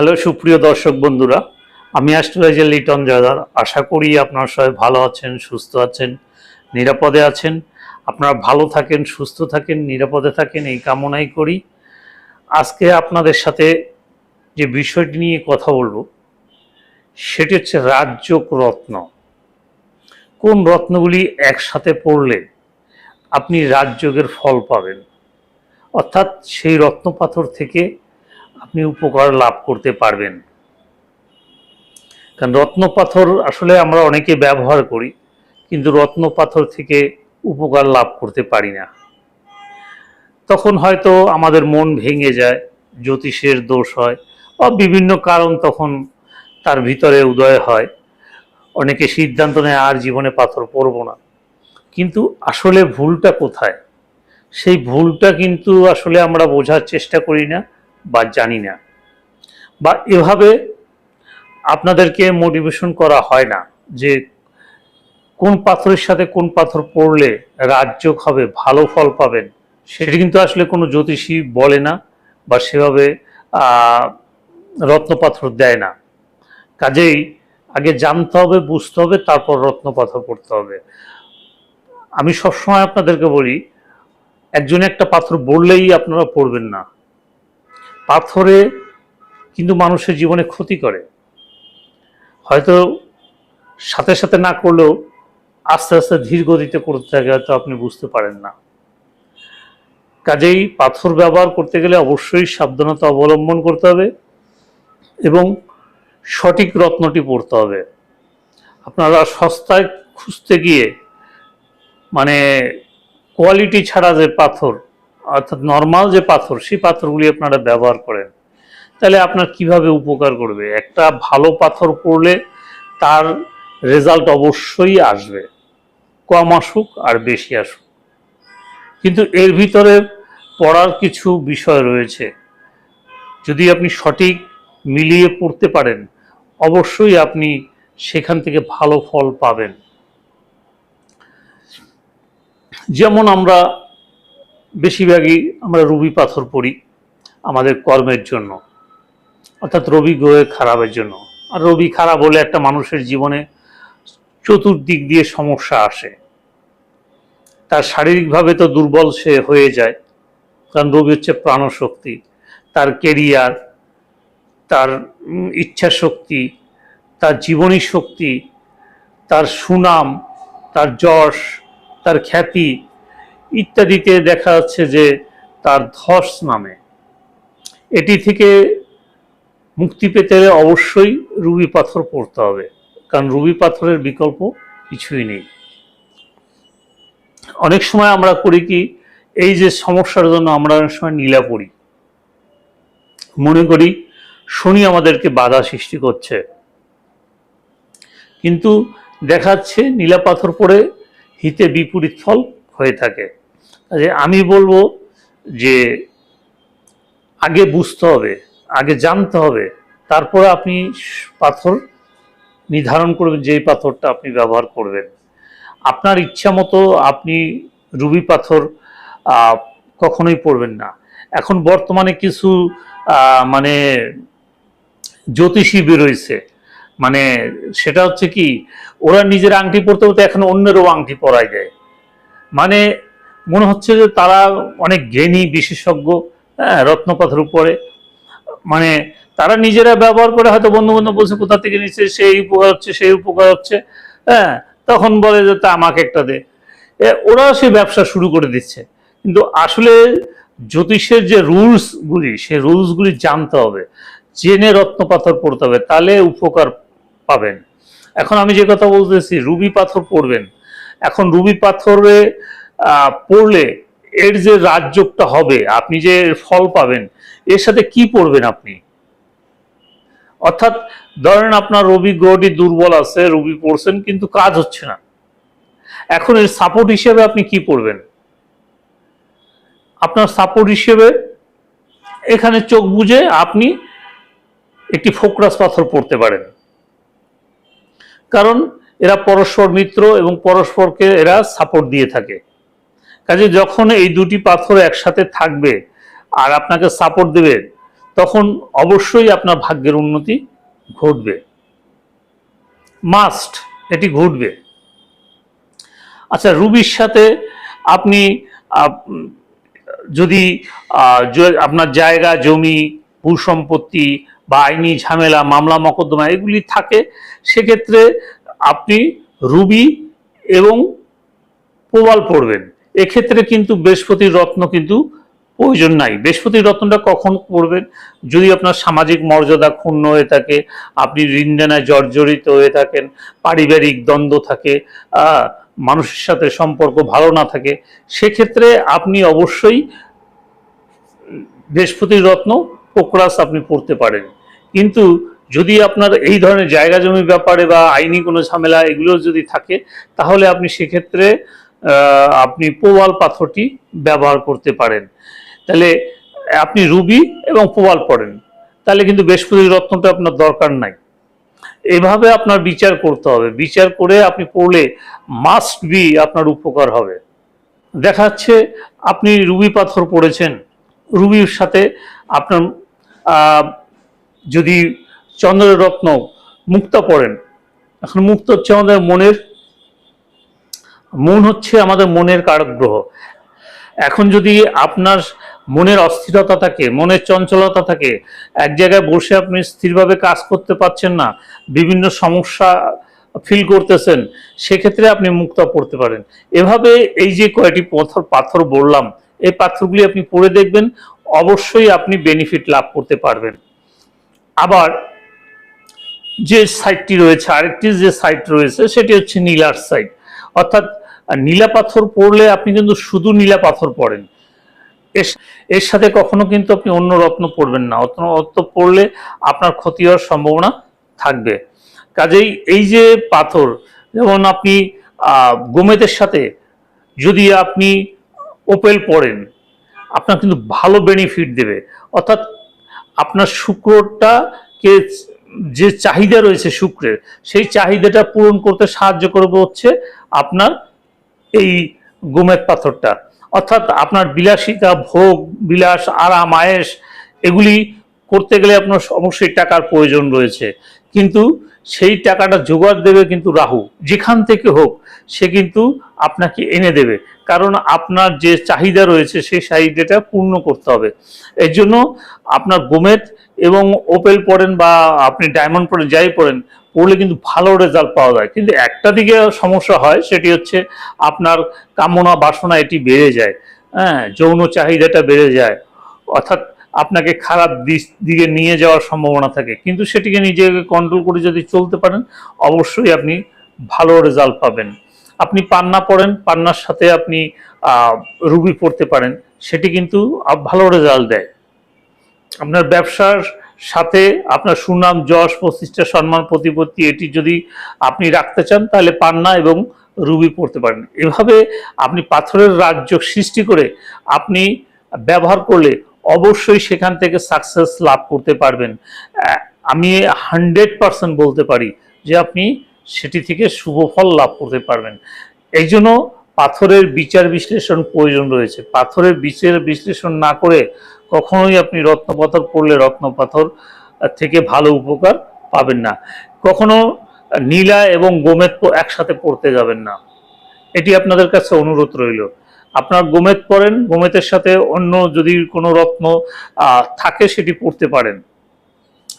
Hello, সুপ্রিয় দর্শক বন্ধুরা, আমি অ্যাস্ট্রোলজার লিটন জয়দার আশা করি আপনারা সবাই ভালো আছেন, সুস্থ আছেন, নিরাপদে আছেন। আপনারা ভালো থাকেন, সুস্থ থাকেন, নিরাপদে থাকেন, এই কামনাই করি। আজকে আপনাদের সাথে যে বিষয়টি নিয়ে কথা বলব, সেটি হচ্ছে রাজযোগ রত্ন। কোন রত্নগুলি একসাথে পড়লে আপনি রাজযোগের ফল পাবেন? অর্থাৎ সেই রত্ন পাথর থেকে আপনি উপকার লাভ করতে পারবেন। কারণ রত্ন পাথর আসলে আমরা অনেকে ব্যবহার করি, কিন্তু রত্ন পাথর থেকে উপকার লাভ করতে পারি না। তখন হয়তো আমাদের মন ভেঙে যায়, জ্যোতিষের দোষ হয়, বা বিভিন্ন কারণ তখন তার ভিতরে উদয় হয়। অনেকে সিদ্ধান্ত নেয়, আর জীবনে পাথর পরব না। কিন্তু আসলে ভুলটা কোথায়? সেই ভুলটা কিন্তু আসলে আমরা বোঝার চেষ্টা করি না বা জানি না। বা এভাবে আপনাদেরকে মোটিভেশন করা হয় না যে কোন পাথরের সাথে কোন পাথর পড়লে রাজযোগ হবে ভালো ফল পাবেন। সেটি কিন্তু আসলে কোনো জ্যোতিষী বলে না বা সেভাবে আহ, রত্ন পাথর দেয় না। কাজেই আগে জানতে হবে বুঝতে হবে তারপর রত্ন পাথর পড়তে হবে। আমি সবসময় আপনাদেরকে বলি একজন একটা পাথর বললেই আপনারা পড়বেন না। পাথরে কিন্তু মানুষের জীবনে ক্ষতি করে। হয়তো সাথে সাথে না করলেও আস্তে আস্তে ধীর গতিতে করতে থাকে হয়তো আপনি বুঝতে পারেন না। কাজেই পাথর ব্যবহার করতে গেলে অবশ্যই সাবধানতা অবলম্বন করতে হবে এবং সঠিক রত্নটি পড়তে হবে। আপনারা সস্তায় খুঁজতে গিয়ে মানে কোয়ালিটি ছাড়া যে পাথর অর্থাৎ নর্মাল যে পাথর, সেই পাথরগুলি আপনারা ব্যবহার করেন। তাহলে আপনার কীভাবে উপকার করবে? একটা ভালো পাথর পড়লে তার রেজাল্ট অবশ্যই আসবে। কম আসুক আর বেশি আসুক। কিন্তু এর ভিতরে পড়ার কিছু বিষয় রয়েছে। যদি আপনি সঠিক মিলিয়ে পড়তে পারেন, অবশ্যই আপনি সেখান থেকে ভালো ফল পাবেন। যেমন আমরা বেশিরভাগই আমরা রুবি পাথর পড়ি আমাদের কর্মের জন্য, অর্থাৎ রবি গ্রহের খারাপের জন্য। আর রবি খারাপ হলে একটা মানুষের জীবনে চতুর্দিক দিয়ে সমস্যা আসে। তার শারীরিকভাবে তো দুর্বল সে হয়ে যায়, কারণ রবি হচ্ছে প্রাণশক্তি, তার কেরিয়ার, তার ইচ্ছা শক্তি তার জীবনী শক্তি, তার সুনাম, তার যশ, তার খ্যাতি ইত্যাদিতে দেখা যাচ্ছে যে তার ধস নামে। এটি থেকে মুক্তি পেতে অবশ্যই রুবি পাথর পড়তে হবে, কারণ রুবি পাথরের বিকল্প কিছুই নেই। অনেক সময় আমরা করি কি, এই যে সমস্যার জন্য আমরা অনেক সময় নীলা পড়ি। মনে করি শনি আমাদেরকে বাধা সৃষ্টি করছে। কিন্তু দেখাচ্ছে নীলা পাথর পড়ে হিতে বিপরীত ফল হয়ে থাকে। আমি বলব যে আগে বুঝতে হবে, আগে জানতে হবে, তারপরে আপনি পাথর নির্ধারণ করবেন, যেই পাথরটা আপনি ব্যবহার করবেন। আপনার ইচ্ছা মতো আপনি রুবি পাথর কখনোই পড়বেন না। এখন বর্তমানে কিছু মানে জ্যোতিষী বেরোইছে। মানে সেটা হচ্ছে কি, ওরা নিজের আংটি পরতে পরতে এখন অন্যেরও আংটি পরাই দেয়। মানে মনে হচ্ছে যে তারা অনেক জ্ঞানী, বিশেষজ্ঞ হ্যাঁ রত্নপাথর উপরে। মানে তারা নিজেরা ব্যবহার করে হয়তো বন্ধু বান্ধব বলছে, কোথা থেকে নিচ্ছে, সেই উপকার হচ্ছে, সেই উপকার হচ্ছে হ্যাঁ তখন বলে যে, তা আমাকে একটা দে। ওরা সে ব্যবসা শুরু করে দিচ্ছে। কিন্তু আসলে জ্যোতিষের যে রুলসগুলি, সেই রুলসগুলি জানতে হবে, জেনে রত্ন পাথর পড়তে হবে তাহলে উপকার পাবেন। এখন আমি যে কথা বলতেছি, রুবি পাথর পড়বেন। এখন রুবি পাথরে পড়লে এর যে রাজযোগটা হবে, আপনি যে ফল পাবেন, এর সাথে কি পড়বেন আপনি? অর্থাৎ ধরেন আপনার রবি গ্রহটি দুর্বল আছে, রবি পড়ছেন, কিন্তু কাজ হচ্ছে না। এখন এর সাপোর্ট হিসেবে আপনি কি পড়বেন? আপনার সাপোর্ট হিসেবে এখানে চোখ বুঝে আপনি একটি ফোকরাস পাথর পড়তে পারেন। কারণ এরা পরস্পর মিত্র এবং পরস্পরকে এরা সাপোর্ট দিয়ে থাকে। কাজে যখন এই দুটি পাথর একসাথে থাকবে আর আপনাকে সাপোর্ট দেবে, তখন অবশ্যই আপনার ভাগ্যের উন্নতি ঘটবে। মাস্ট এটি ঘটবে। আচ্ছা রুবির সাথে আপনি যদি আপনার জায়গা, জমি, ভূসম্পত্তি বা আইনি ঝামেলা, মামলা, মকদ্দমা এগুলি থাকে, সেক্ষেত্রে আপনি রুবি এবং প্রবাল পড়বেন। এক্ষেত্রে কিন্তু বৃহস্পতির রত্ন কিন্তু প্রয়োজন নাই। বৃহস্পতির রত্নটা কখন পড়বেন? যদি আপনার সামাজিক মর্যাদা ক্ষুণ্ণ হয়ে থাকে, আপনি ঋণদানায় জর্জরিত হয়ে থাকেন, পারিবারিক দ্বন্দ্ব থাকে মানুষের সাথে সম্পর্ক ভালো না থাকে, সেক্ষেত্রে আপনি অবশ্যই বৃহস্পতির রত্ন পোকরাস আপনি পড়তে পারেন। কিন্তু যদি আপনার এই ধরনের জায়গা জমির ব্যাপারে বা আইনি কোনো ঝামেলা এগুলো যদি থাকে, তাহলে আপনি সেক্ষেত্রে আপনি পোয়াল পাথরটি ব্যবহার করতে পারেন। তাহলে আপনি রুবি এবং পোয়াল পড়েন। তাহলে কিন্তু বৃহস্পতি রত্নটা আপনার দরকার নাই। এভাবে আপনার বিচার করতে হবে। বিচার করে আপনি পড়লে মাস্ট বি আপনার উপকার হবে। দেখা যাচ্ছে আপনি রুবি পাথর পড়েছেন। রুবির সাথে আপনার যদি চন্দ্রের রত্ন মুক্তা পড়েন, এখন মুক্ত হচ্ছে আমাদের মনের মন হচ্ছে আমাদের মনের কারক গ্রহ এখন যদি আপনার মনের অস্থিরতা থাকে, মনের চঞ্চলতা থাকে, এক জায়গায় বসে আপনি স্থিরভাবে কাজ করতে পারছেন না, বিভিন্ন সমস্যা ফিল করতেছেন, সেক্ষেত্রে আপনি মুক্তা পড়তে পারেন। এভাবে এই যে কয়টি পাথর পাথর বললাম, এই পাথরগুলি আপনি পড়ে দেখবেন, অবশ্যই আপনি বেনিফিট লাভ করতে পারবেন। আবার যে সাইটটি রয়েছে, আরেকটি যে সাইট রয়েছে, সেটি হচ্ছে নীলার সাইট অর্থাৎ নীলা পাথর পড়লে আপনি কিন্তু শুধু নীলা পাথর পড়েন। এর সাথে কখনো কিন্তু আপনি অন্য রত্ন পড়বেন না। অন্য রত্ন পড়লে আপনার ক্ষতি হওয়ার সম্ভাবনা থাকবে। কাজেই এই যে পাথর, যেমন আপনি গোমেতের সাথে যদি আপনি ওপেল পড়েন, আপনার কিন্তু ভালো বেনিফিট দেবে। অর্থাৎ আপনার শুক্রটাকে যে চাহিদা রয়েছে শুক্রের, সেই চাহিদাটা পূরণ করতে সাহায্য করবে হচ্ছে আপনার এই গোমেদ পাথরটা। অর্থাৎ আপনার বিলাসিতা, ভোগ, বিলাস, আরাম আয়েস এগুলি করতে গেলে আপনার অবশ্যই টাকার প্রয়োজন রয়েছে। কিন্তু সেই টাকাটা জোগাড় দেবে কিন্তু রাহু, যেখান থেকে হোক সে কিন্তু আপনাকে এনে দেবে। কারণ আপনার যে চাহিদা রয়েছে, সেই চাহিদাটা পূর্ণ করতে হবে। এর জন্য আপনার গোমেদ এবং ওপেল পড়েন বা আপনি ডায়মন্ড পড়েন যাই পড়েন, পড়লে কিন্তু ভালো রেজাল্ট পাওয়া যায়। কিন্তু একটা দিকে সমস্যা হয়, সেটি হচ্ছে আপনার কামনা বাসনা এটি বেড়ে যায়। হ্যাঁ যৌন চাহিদাটা বেড়ে যায়। অর্থাৎ আপনাকে খারাপ দিকে নিয়ে যাওয়ার সম্ভাবনা থাকে। কিন্তু সেটিকে নিজেকে কন্ট্রোল করে যদি চলতে পারেন, অবশ্যই আপনি ভালো রেজাল্ট পাবেন। আপনি পান্না পড়েন, পান্নার সাথে আপনি রুবি পড়তে পারেন, সেটি কিন্তু ভালো রেজাল্ট দেয়। আপনার ব্যবসার সাথে আপনার সুনাম, যশ, প্রতিষ্ঠা, সম্মান, প্রতিপত্তি, এটি যদি আপনি রাখতে চান, তাহলে পান্না এবং রুবি পড়তে পারেন। এভাবে আপনি পাথরের রাজ্য সৃষ্টি করে আপনি ব্যবহার করলে অবশ্যই সেখান থেকে সাকসেস লাভ করতে পারবেন। আমি হান্ড্রেড পার্সেন্ট বলতে পারি যে আপনি সেটি থেকে শুভ ফল লাভ করতে পারবেন। এই জন্য পাথরের বিচার বিশ্লেষণ প্রয়োজন রয়েছে। পাথরের বিচার বিশ্লেষণ না করে কখনোই আপনি রত্নপাথর পড়লে রত্নপাথর থেকে ভালো উপকার পাবেন না। কখনো নীলা এবং গোমেদ একসাথে পড়তে যাবেন না। এটি আপনাদের কাছে অনুরোধ রইল। আপনার গোমেদ পড়েন, গোমেতের সাথে অন্য যদি কোনো রত্ন থাকে সেটি পড়তে পারেন।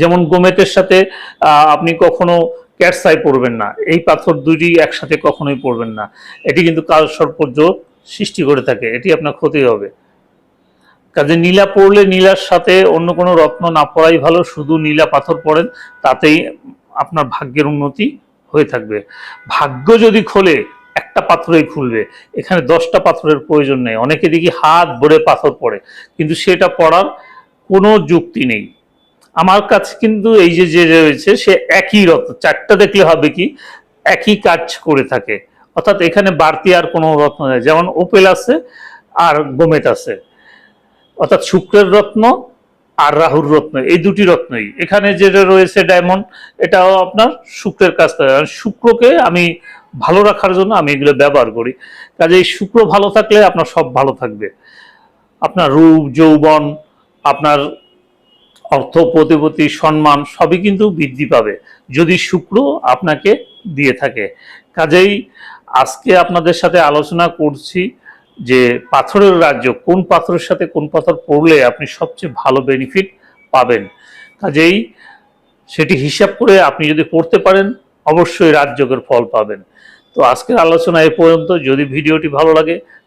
যেমন গোমেতের সাথে আপনি কখনো ক্যাটসাই পড়বেন না, এই পাথর দুইটি একসাথে কখনোই পড়বেন না। এটি কিন্তু কাল সর্পর্য সৃষ্টি করে থাকে, এটি আপনার ক্ষতি হবে। কাজে নীলা পড়লে নীলার সাথে অন্য কোনো রত্ন না পড়াই ভালো, শুধু নীলা পাথর পড়েন, তাতেই আপনার ভাগ্যের উন্নতি হয়ে থাকবে। ভাগ্য যদি খোলে, একটা পাথরেই খুলবে। এখানে দশটা পাথরের প্রয়োজন নেই, অনেকে দেখি হাত ভরে পাথর পড়ে, কিন্তু সেটা পড়ার কোনো যুক্তি নেই। আমার কাছে কিন্তু এই যে যে রয়েছে, সে একই রত্ন চারটা দেখলে হবে কি? একই কাজ করে থাকে। অর্থাৎ এখানে বাড়তি আর কোনো রত্ন নেই। যেমন ওপেল আছে আর গোমেত আছে। অর্থাৎ শুক্রের রত্ন আর রাহুর রত্ন, এই দুটি রত্নই। এখানে যেটা রয়েছে ডায়মন্ড, এটাও আপনার শুক্রের কাজ করে শুক্রকে আমি ভালো রাখার জন্য আমি এগুলো ব্যবহার করি। কাজে এই শুক্র ভালো থাকলে আপনার সব ভালো থাকবে। আপনার রূপ, যৌবন, আপনার অর্থ, প্রতিপত্তি, সম্মান সবই কিন্তু বৃদ্ধি পাবে যদি শুক্র আপনাকে দিয়ে থাকে। কাজেই আজকে আপনাদের সাথে আলোচনা করছি যে পাথরের রাজ্য, কোন পাথরের সাথে কোন পাথর পড়লে আপনি সবচেয়ে ভালো বেনিফিট পাবেন। কাজেই সেটি হিসাব করে আপনি যদি পড়তে পারেন, অবশ্যই রাজযোগের ফল পাবেন। তো আজকের আলোচনা এ পর্যন্ত। যদি ভিডিওটি ভালো লাগে